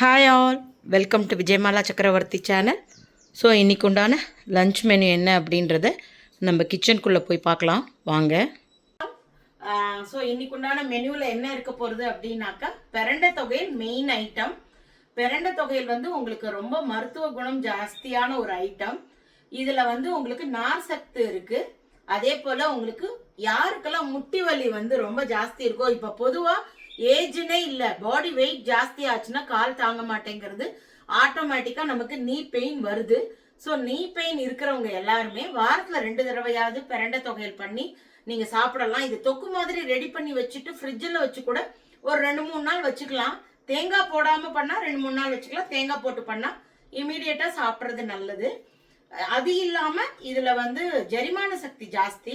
Hi all welcome to Vijayamala Chakravarthy channel so இன்றைக்கு உண்டான lunch menu என்ன அப்படின்றத நம்ம கிச்சனுக்குள்ளே போய் பார்க்கலாம். வாங்க. ஸோ இன்னைக்கு உண்டான மெனுவில் என்ன இருக்க போகிறது அப்படின்னாக்கா பிரண்டை தொகையில் மெயின் ஐட்டம் பெரண்டை தொகையில் வந்து உங்களுக்கு ரொம்ப மருத்துவ குணம் ஜாஸ்தியான ஒரு ஐட்டம் இதில் வந்து உங்களுக்கு நார் சத்து இருக்குது அதே போல் உங்களுக்கு யாருக்கெல்லாம் முட்டி வலி வந்து ரொம்ப ஜாஸ்தி இருக்கோ இப்போ பொதுவாக ஏஜ்னே இல்லை. பாடி வெயிட் ஜாஸ்தி ஆச்சுன்னா கால் தாங்க மாட்டேங்கிறது. ஆட்டோமேட்டிக்காக நமக்கு நீ பெயின் வருது. ஸோ நீ பெயின் இருக்கிறவங்க எல்லாருமே வாரத்தில் ரெண்டு தடவையாவது பிரண்ட தொகையல் பண்ணி நீங்கள் சாப்பிடலாம். இது தொக்கு மாதிரி ரெடி பண்ணி வச்சுட்டு ஃப்ரிட்ஜில் வச்சு கூட ஒரு ரெண்டு மூணு நாள் வச்சுக்கலாம். தேங்காய் போடாமல் பண்ணால் ரெண்டு மூணு நாள் வச்சுக்கலாம். தேங்காய் போட்டு பண்ணால் இமீடியட்டா சாப்பிட்றது நல்லது. அது இல்லாமல் இதில் வந்து ஜெரிமான சக்தி ஜாஸ்தி.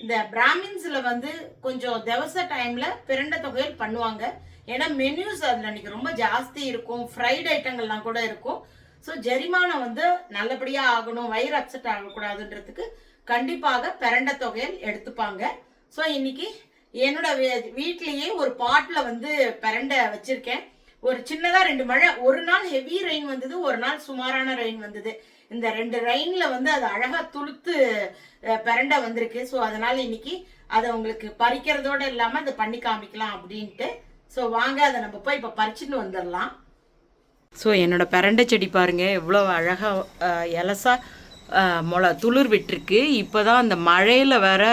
இந்த பிராமின்ஸில் வந்து கொஞ்சம் தவச டைமில் பிரண்ட தொகையில் பண்ணுவாங்க. ஏன்னா மெனியூஸ் அதில் அன்றைக்கி ரொம்ப ஜாஸ்தி இருக்கும். ஃப்ரைட் ஐட்டங்கள்லாம் கூட இருக்கும். ஸோ ஜெரிமானம் வந்து நல்லபடியாக ஆகணும். வயிறு அப்செட் ஆகக்கூடாதுன்றதுக்கு கண்டிப்பாக பிரண்ட தொகையில் எடுத்துப்பாங்க. ஸோ இன்னைக்கு என்னோட வீ- வீட்லயே ஒரு பாட்டில் வந்து பிரண்டை வச்சிருக்கேன். ஒரு சின்னதா ரெண்டு மழை. ஒரு நாள் ஹெவி ரெயின் வந்தது ஒரு நாள் சுமாரான ரெயின் வந்தது. இந்த ரெண்டு ரைன்ல வந்து அது அழகா துளுத்து அஹ், வந்திருக்கு. ஸோ அதனால இன்னைக்கு அதை உங்களுக்கு பறிக்கிறதோட இல்லாம அதை பண்ணி காமிக்கலாம் அப்படின்ட்டு. ஸோ வாங்க அதை நம்ம போய் இப்போ பறிச்சுன்னு வந்துடலாம் ஸோ என்னோட பிரண்டை செடி பாருங்க. எவ்வளோ அழகாக இலசா மொள துளிர் விட்டுருக்கு. இப்போ தான் அந்த மழையில் வேற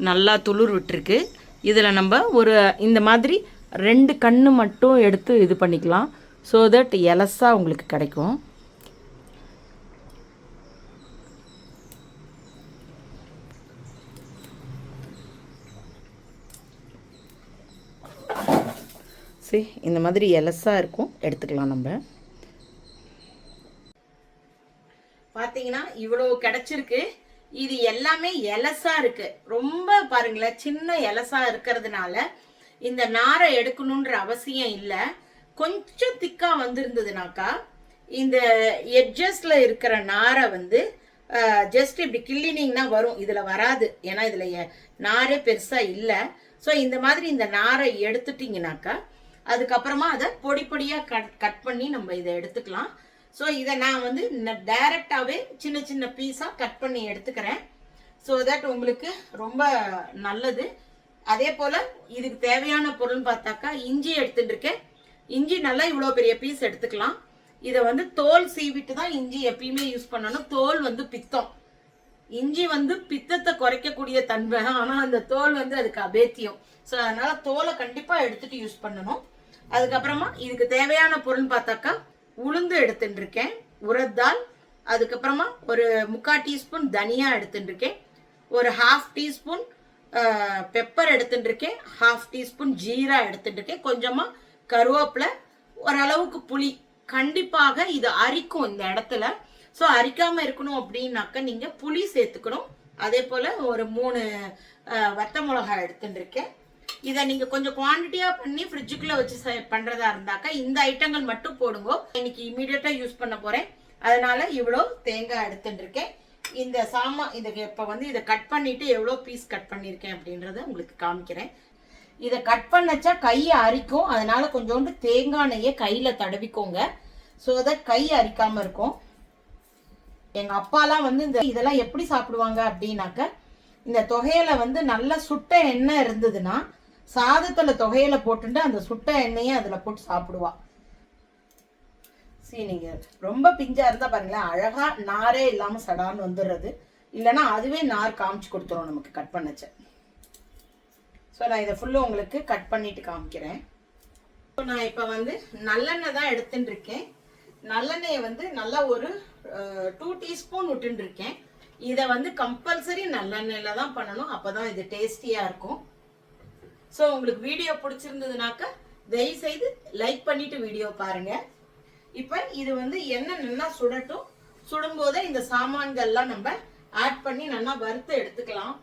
நல்லா துளிர் விட்டுருக்கு. இதில் நம்ம ஒரு இந்த மாதிரி ரெண்டு கன்று மட்டும் எடுத்து இது பண்ணிக்கலாம். ஸோ தட் எலசா உங்களுக்கு கிடைக்கும். சரி இந்த மாதிரி எலஸாக இருக்கும் எடுத்துக்கலாம் நம்ம. பார்த்தீங்கன்னா இவ்வளோ கிடச்சிருக்கு. இது எல்லாமே எலசா இருக்கு. ரொம்ப பாருங்களேன் சின்ன எலசா இருக்கிறதுனால இந்த நாரை எடுக்கணுன்ற அவசியம் இல்லை. கொஞ்சம் திக்கா வந்திருந்ததுனாக்கா இந்த எட்ஜஸ்ட்ல இருக்கிற நாரை வந்து ஜஸ்ட் இப்படி கிள்ளினீங்கன்னா வரும். இதுல வராது. ஏன்னா இதுல நாரே பெருசா இல்லை. ஸோ இந்த மாதிரி இந்த நாரை எடுத்துட்டீங்கனாக்கா அதுக்கப்புறமா அதை பொடி பொடியாக கட் கட் பண்ணி நம்ம இதை எடுத்துக்கலாம். ஸோ இதை நான் வந்து டைரக்டாகவே சின்ன சின்ன பீஸாக கட் பண்ணி எடுத்துக்கிறேன். ஸோ தட் உங்களுக்கு ரொம்ப நல்லது. அதே போல் இதுக்கு தேவையான பொருள்னு பார்த்தாக்கா இஞ்சி எடுத்துட்டு இருக்கேன். இஞ்சி நல்லா இவ்வளோ பெரிய பீஸ் எடுத்துக்கலாம். இதை வந்து தோல் சீவிட்டு தான் இஞ்சி எப்பயுமே யூஸ் பண்ணணும். தோல் வந்து பித்தம். இஞ்சி வந்து பித்தத்தை குறைக்கக்கூடிய தன்மை. ஆனால் அந்த தோல் வந்து அதுக்கு அபேத்தியம். ஸோ அதனால தோலை கண்டிப்பாக எடுத்துட்டு யூஸ் பண்ணணும். அதுக்கப்புறமா இதுக்கு தேவையான பொருள் பார்த்தாக்கா உளுந்து எடுத்துட்டு இருக்கேன் உரத்தால். அதுக்கப்புறமா ஒரு முக்கால் டீஸ்பூன் தனியா எடுத்துட்டு இருக்கேன் ஒரு ஹாஃப் டீஸ்பூன் பெப்பர் எடுத்துட்டு இருக்கேன் ஹாஃப் டீஸ்பூன் ஜீரா எடுத்துட்டு இருக்கேன் கொஞ்சமாக கருவேப்பிலை ஓரளவுக்கு புளி. கண்டிப்பாக இது அரிக்கும் இந்த இடத்துல. ஸோ அரிக்காமல் இருக்கணும் அப்படின்னாக்க நீங்கள் புளி சேர்த்துக்கணும். அதே போல் ஒரு மூணு வத்த மிளகாய் எடுத்துட்டு இருக்கேன் இதை நீங்க கொஞ்சம் குவான்டிட்டியா பண்ணி ஃப்ரிட்ஜுக்குள்ள வச்சு பண்றதா இருந்தாக்கா இந்த ஐட்டங்கள் மட்டும் போடுங்க. இன்னைக்கு இமீடியட்டா யூஸ் பண்ண போறேன். அதனால இவ்வளோ தேங்காய் எடுத்துட்டு இருக்கேன் இந்த சாமா இதை இப்போ வந்து இதை கட் பண்ணிட்டு எவ்வளோ பீஸ் கட் பண்ணியிருக்கேன் அப்படின்றத உங்களுக்கு காமிக்கிறேன். இதை கட் பண்ணச்சா கையை அரிக்கும். அதனால கொஞ்சோண்டு தேங்காய் எண்ணெயை கையில தடவிக்கோங்க. ஸோ தட் கை அரிக்காம இருக்கும். எங்க அப்பாலாம் வந்து இந்த இதெல்லாம் எப்படி சாப்பிடுவாங்க அப்படின்னாக்க இந்த தொகையில வந்து நல்ல சுட்ட எண்ணெய் இருந்ததுன்னா சாதத்துல தொகையில போட்டுட்டு அந்த சுட்ட எண்ணெயை அதுல போட்டு சாப்பிடுவா. சரி நீங்க ரொம்ப பிஞ்சா இருந்தா பாருங்களேன் அழகா நாரே இல்லாம சடான்னு வந்துடுறது. இல்லைன்னா அதுவே நார் காமிச்சு கொடுத்துரும் நமக்கு கட் பண்ணச்ச. ஸோ நான் இதை ஃபுல்லும் உங்களுக்கு கட் பண்ணிட்டு காமிக்கிறேன். ஸோ நான் இப்போ வந்து நல்லெண்ணெய் தான் எடுத்துட்டு இருக்கேன். நல்லெண்ணெயை வந்து நல்லா ஒரு டூ டீஸ்பூன் விட்டுருக்கேன் இருக்கேன். இதை வந்து கம்பல்சரி நல்லெண்ணெயில தான் பண்ணணும். அப்பதான் இது டேஸ்டியா இருக்கும். ஸோ உங்களுக்கு வீடியோ பிடிச்சிருந்ததுனாக்க தயவு செய்து லைக் பண்ணிட்டு வீடியோ பாருங்க. இப்போ இது வந்து என்ன நல்லா சுடட்டும். சுடும்போதே இந்த சாமான்கள்லாம் நம்ம ஆட் பண்ணி நல்லா வறுத்து எடுத்துக்கலாம்.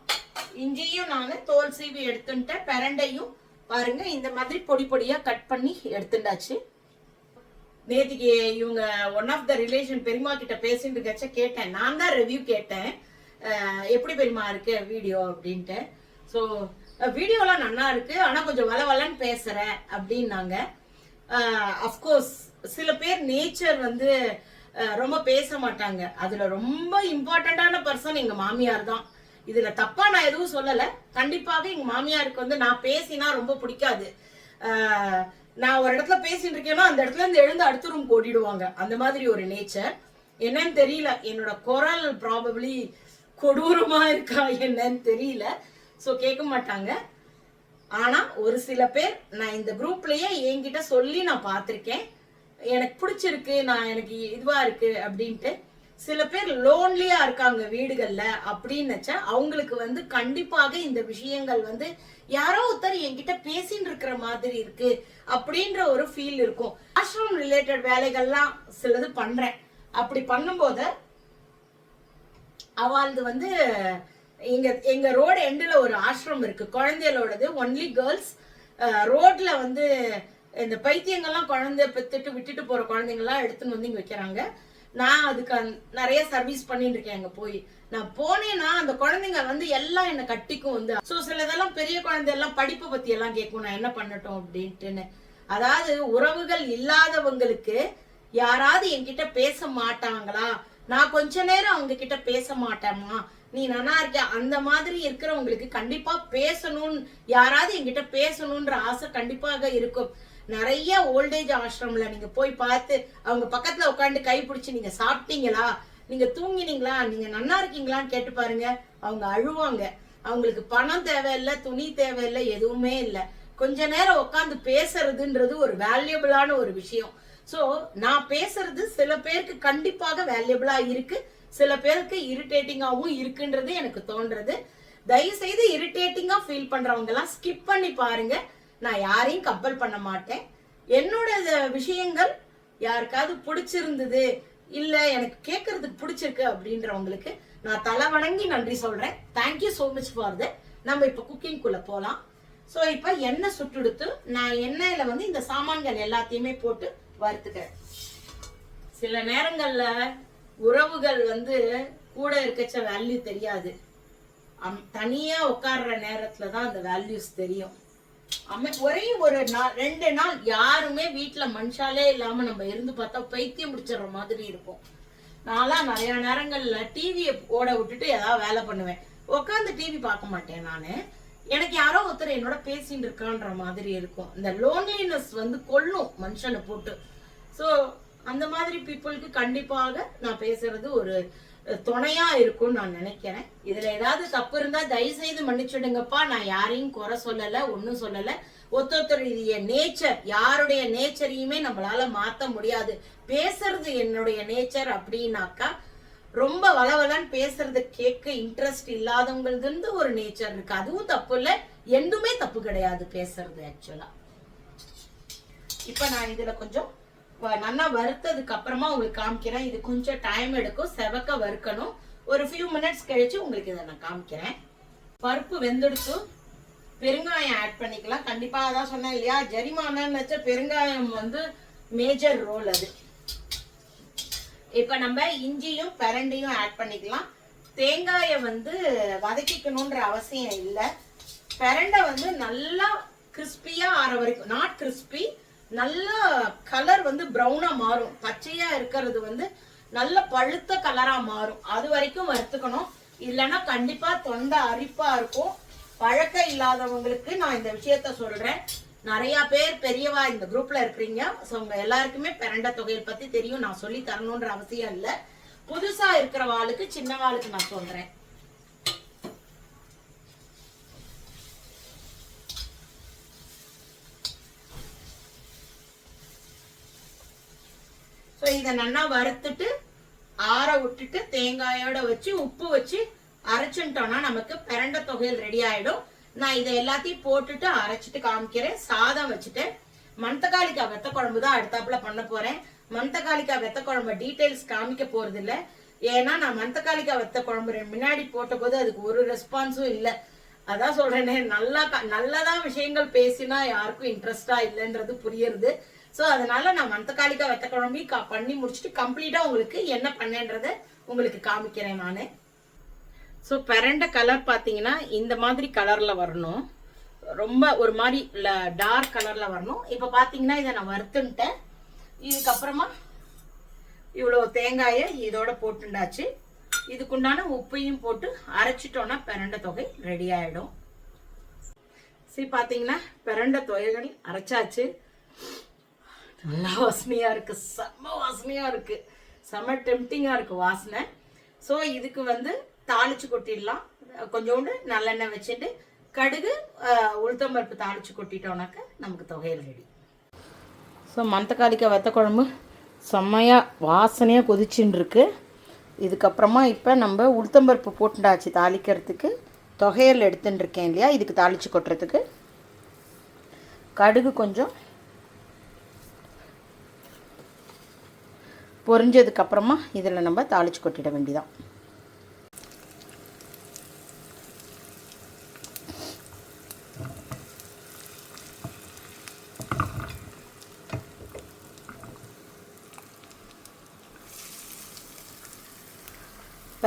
இஞ்சியும் நான் தோல் சீவி எடுத்துட்டேன் பிரண்டையும் பாருங்க இந்த மாதிரி பொடி பொடியாக கட் பண்ணி எடுத்துட்டாச்சு நேற்றுக்கு இவங்க ஒன் ஆஃப் த ரிலேஷன் பெரியமா கிட்ட பேசிட்டு இருக்கச்ச கேட்டேன். நான் தான் ரிவ்யூ கேட்டேன். எப்படி பெரியமா இருக்கு வீடியோ அப்படின்ட்டு. ஸோ வீடியோலாம் நல்லா இருக்கு. ஆனா கொஞ்சம் வளவலன்னு பேசுற அப்படின்னாங்க. அஃப்கோர்ஸ் சில பேர் நேச்சர் வந்து ரொம்ப பேச மாட்டாங்க. அதுல ரொம்ப இம்பார்ட்டண்டான பர்சன் எங்க மாமியார் தான். இதுல தப்பா நான் எதுவும் சொல்லல. கண்டிப்பாக எங்க மாமியாருக்கு வந்து நான் பேசினா ரொம்ப பிடிக்காது. நான் ஒரு இடத்துல பேசிட்டு இருக்கேன்னா அந்த இடத்துல இருந்து எழுந்து அடுத்த ரூம் ஓடிடுவாங்க. அந்த மாதிரி ஒரு நேச்சர் என்னன்னு தெரியல. என்னோட குரல் ப்ராபபிளி கொடூரமா இருக்கா என்னன்னு தெரியல. ஸோ கேட்க மாட்டாங்க. ஆனா ஒரு சில பேர் நான் இந்த குரூப்லயே என்கிட்ட சொல்லி நான் பார்த்துருக்கேன். எனக்கு பிடிச்சிருக்கு நான் எனக்கு இதுவா இருக்கு அப்படின்ட்டு. சில பேர் லோன்லியா இருக்காங்க வீடுகள்ல அப்படின்னு நினைச்சா அவங்களுக்கு வந்து கண்டிப்பாக இந்த விஷயங்கள் வந்து யாரோ ஒருத்தர் என்கிட்ட பேசின்னு இருக்கிற மாதிரி இருக்கு அப்படின்ற ஒரு ஃபீல் இருக்கும். ஆஷ்ரம் ரிலேட்டட் வேலைகள்லாம் சிலது பண்றேன். அப்படி பண்ணும்போது அவளது வந்து எங்க எங்க ரோடு எண்டில் ஒரு ஆசிரம் இருக்கு. குழந்தைகளோடது. ஒன்லி கேர்ள்ஸ் ரோட்ல வந்து இந்த பைத்தியங்கள்லாம் குழந்தை பெத்துட்டு விட்டுட்டு போற குழந்தைங்கள்லாம் எடுத்துன்னு வந்து இங்க வைக்கிறாங்க. நான் அதுக்கு நிறைய சர்வீஸ் பண்ணிட்டு இருக்கேன் அங்க போய். நான் போனேன்னா அந்த குழந்தைங்க வந்து எல்லாம் என்ன கட்டிக்கும் வந்து. சோ சிலதெல்லாம் பெரிய குழந்தை எல்லாம் படிப்பை பத்தி எல்லாம் கேட்கும். நான் என்ன பண்ணட்டும் அப்படின்ட்டுன்னு. அதாவது உறவுகள் இல்லாதவங்களுக்கு யாராவது என்கிட்ட பேச மாட்டாங்களா? நான் கொஞ்ச நேரம் அவங்க கிட்ட பேச மாட்டேமா நீ நல்லா இருக்க அந்த மாதிரி இருக்கிறவங்களுக்கு கண்டிப்பா பேசணும்னு யாராவது என்கிட்ட பேசணும்ன்ற ஆசை கண்டிப்பாக இருக்கும். நிறைய ஓல்டேஜ் ஆசிரம்ல நீங்க போய் பார்த்து அவங்க பக்கத்துல உட்காந்து கை பிடிச்சி நீங்க சாப்பிட்டீங்களா? நீங்க தூங்கினீங்களா? நீங்க நல்லா இருக்கீங்களான்னு கேட்டு பாருங்க. அவங்க அழுவாங்க. அவங்களுக்கு பணம் தேவையில்லை துணி தேவையில்லை எதுவுமே இல்லை. கொஞ்ச நேரம் உட்காந்து பேசுறதுன்றது ஒரு வேல்யூபிளான ஒரு விஷயம். சோ நான் பேசுறது சில பேருக்கு கண்டிப்பாக வேல்யூபிளா இருக்கு. சில பேருக்கு இரிட்டேட்டிங்காகவும் இருக்குன்றது எனக்கு தோன்றது. தயவு செய்து இரிட்டேட்டிங்கா ஃபீல் பண்றவங்க எல்லாம் ஸ்கிப் பண்ணி பாருங்க. நான் யாரையும் கப்பல் பண்ண மாட்டேன். என்னோட விஷயங்கள் யாருக்காவது பிடிச்சிருந்தது இல்ல எனக்கு கேட்கறதுக்கு பிடிச்சிருக்கு அப்படின்றவங்களுக்கு நான் தலை வணங்கி நன்றி சொல்றேன். Thank you so much for the நம்ம இப்ப குக்கிங் குள்ள போலாம். இப்போ இப்ப எண்ணெய் சுட்டுடுத்து நான் எண்ணெயில வந்து இந்த சாமான்கள் எல்லாத்தையுமே போட்டு வறுத்துக்கிறேன். சில நேரங்கள்ல உறவுகள் வந்து கூட இருக்கச்ச வேல்யூ தெரியாது. அம்- தனியா உட்கார்ற நேரத்துல தான் அந்த வேல்யூஸ் தெரியும். அம்மை ஒரே ஒரு நாள் ரெண்டு நாள் யாருமே வீட்டுல மனுஷாலே இல்லாம நம்ம இருந்து பார்த்தா பைத்தியம் முடிச்சிடுற மாதிரி இருக்கும். நான்லாம் நிறைய நேரங்கள்ல டிவியை ஓட விட்டுட்டு ஏதாவது வேலை பண்ணுவேன். உட்காந்து டிவி பார்க்க மாட்டேன் நானு. எனக்கு யாரோ ஒருத்தர் என்னோட பேசிட்டு இருக்கான்ற மாதிரி இருக்கும். இந்த லோன்லினஸ் வந்து கொல்லும் மனுஷனை போட்டு. ஸோ அந்த மாதிரி பீப்புளுக்கு கண்டிப்பாக நான் பேசுறது ஒரு துணையா இருக்கும்னு நான் நினைக்கிறேன். இதுல ஏதாவது தப்பு இருந்தா தயவு செய்து மன்னிச்சுடுங்கப்பா. நான் யாரையும் குறை சொல்லல ஒன்னும் சொல்லல. ஒத்தொத்தருடைய நேச்சர் யாருடைய நேச்சரையுமே நம்மளால மாத்த முடியாது. பேசுறது என்னுடைய நேச்சர் அப்படின்னாக்கா ரொம்ப வளவலன்னு பேசுறது கேட்க இன்ட்ரெஸ்ட் இல்லாதவங்களுக்கு இருந்து ஒரு நேச்சர் இருக்கு. அதுவும் தப்பு இல்ல. எதுவுமே தப்பு கிடையாது பேசுறது ஆக்சுவலா இப்ப நான் இதுல கொஞ்சம் நல்லா வறுத்ததுக்கு அப்புறமா உங்களுக்கு காமிக்கிறேன். இது கொஞ்சம் டைம் எடுக்கும். செவக்க வறுக்கணும். ஒரு ஃபியூ மினிட்ஸ் கழிச்சு உங்களுக்கு இதை நான் காமிக்கிறேன். பருப்பு வெந்துடுச்சு. பெருங்காயம் ஆட் பண்ணிக்கலாம். கண்டிப்பா அதான் சொன்னேன் இல்லையா? ஜரிமானன்னு வச்ச பெருங்காயம் வந்து மேஜர் ரோல் அது. இப்ப நம்ம இஞ்சியும் பிரண்டையும் ஆட் பண்ணிக்கலாம். தேங்காயை வந்து வதக்கிக்கணுன்ற அவசியம் இல்லை. பெரண்டை வந்து நல்லா கிறிஸ்பியா ஆற வரைக்கும் நாட் கிறிஸ்பி நல்லா கலர் வந்து ப்ரௌனா மாறும். பச்சையா இருக்கிறது வந்து நல்ல பழுத்த கலரா மாறும். அது வரைக்கும் வறுத்துக்கணும். இல்லைன்னா கண்டிப்பா தொண்டை அரிப்பா இருக்கும். பழக்கம் இல்லாதவங்களுக்கு நான் இந்த விஷயத்த சொல்றேன். நிறைய பேர் பெரியவா இந்த குரூப்ல இருக்கிறீங்க. ஸோ உங்க எல்லாருக்குமே பிரண்ட தொகையில் பத்தி தெரியும். நான் சொல்லி தரணுன்ற அவசியம் இல்லை. புதுசா இருக்கிற வாளுக்கு சின்ன வாளுக்கு நான் சொல்றேன். இதை நல்லா வறுத்துட்டு ஆற விட்டுட்டு தேங்காயோட வச்சு உப்பு வச்சு அரைச்சுட்டோம்னா நமக்கு பிரண்ட தொகையில் ரெடி ஆயிடும். நான் இதை எல்லாத்தையும் போட்டுட்டு அரைச்சிட்டு காமிக்கிறேன். சாதம் வச்சுட்டு மந்தக்காளிக்காய் வெத்த குழம்பு தான் அடுத்தாப்புல பண்ண போறேன். மந்தக்காளிக்காய் வெத்த குழம்பு டீடைல்ஸ் காமிக்க போறது இல்லை ஏன்னா நான் மந்தக்காளிக்காய் வெத்த குழம்பு முன்னாடி போட்ட போது அதுக்கு ஒரு ரெஸ்பான்ஸும் இல்லை. அதான் சொல்றேனே நல்லா க- நல்லதா விஷயங்கள் பேசினா யாருக்கும் இன்ட்ரெஸ்டா இல்லைன்றது புரியுறது. ஸோ அதனால நான் மந்தக்காளிக்காய் வெத்த குழம்பி பண்ணி முடிச்சுட்டு கம்ப்ளீட்டா உங்களுக்கு என்ன பண்ணேன்றத உங்களுக்கு காமிக்கிறேன் நான். ஸோ பெரண்ட கலர் பார்த்தீங்கன்னா இந்த மாதிரி கலர்ல வரணும். ரொம்ப ஒரு மாதிரி டார்க் கலர்ல வரணும். இப்போ பார்த்தீங்கன்னா இதை நான் வறுத்துன்ட்டேன். இதுக்கப்புறமா இவ்வளோ தேங்காயை இதோட போட்டுண்டாச்சு. இதுக்குண்டான உப்பையும் போட்டு அரைச்சிட்டோன்னா பிரண்ட தொகை ரெடி ஆகிடும் சரி பார்த்தீங்கன்னா பிரண்ட தொகைகள் அரைச்சாச்சு. நல்லா வாசனையாக இருக்குது செம்ம வாசனையாக இருக்குது செம்ம டெம்டிங்காக இருக்குது வாசனை. ஸோ இதுக்கு வந்து தாளிச்சு கொட்டிடலாம். கொஞ்சோண்டு நல்லெண்ணெய் வச்சுட்டு கடுகு உளுத்தம் உளுத்தம்பருப்பு தாளிச்சு கொட்டிட்டோம்னாக்க நமக்கு தொகையில் ரெடி ஸோ மணத்தக்காளிக்காய் வத்த குழம்பு செம்மையாக வாசனையாக கொதிச்சின்னுருக்கு இதுக்கப்புறமா இப்போ நம்ம உளுத்தம்பருப்பு போட்டுண்டாச்சு தாளிக்கிறதுக்கு. தொகையல் எடுத்துட்டுருக்கேன் இல்லையா? இதுக்கு தாளித்து கொட்டுறதுக்கு. கடுகு கொஞ்சம் பொரிஞ்சதுக்கப்புறமா இதில் நம்ம தாளித்து கொட்டிட வேண்டிதான்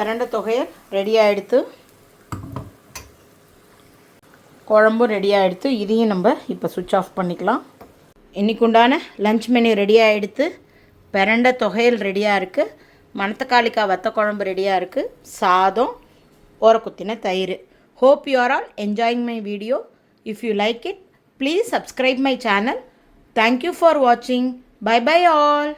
பிரண்ட தொகையல் ரெடி ஆகிடுத்து குழம்பும் ரெடி ஆகிடுத்து இதையும் நம்ம இப்போ சுவிட்ச் ஆஃப் பண்ணிக்கலாம். இன்றைக்கு உண்டான லஞ்ச் மெனு ரெடி ஆகிடுத்து பிரண்ட தொகையல் ரெடியாக இருக்குது மணத்தக்காளிக்காய் வத்த குழம்பு ரெடியாக இருக்குது சாதம் ஓரக்குத்தின தயிர். Hope you are all enjoying my video if you like it please subscribe my channel thank you for வாட்சிங் பை பை ஆல்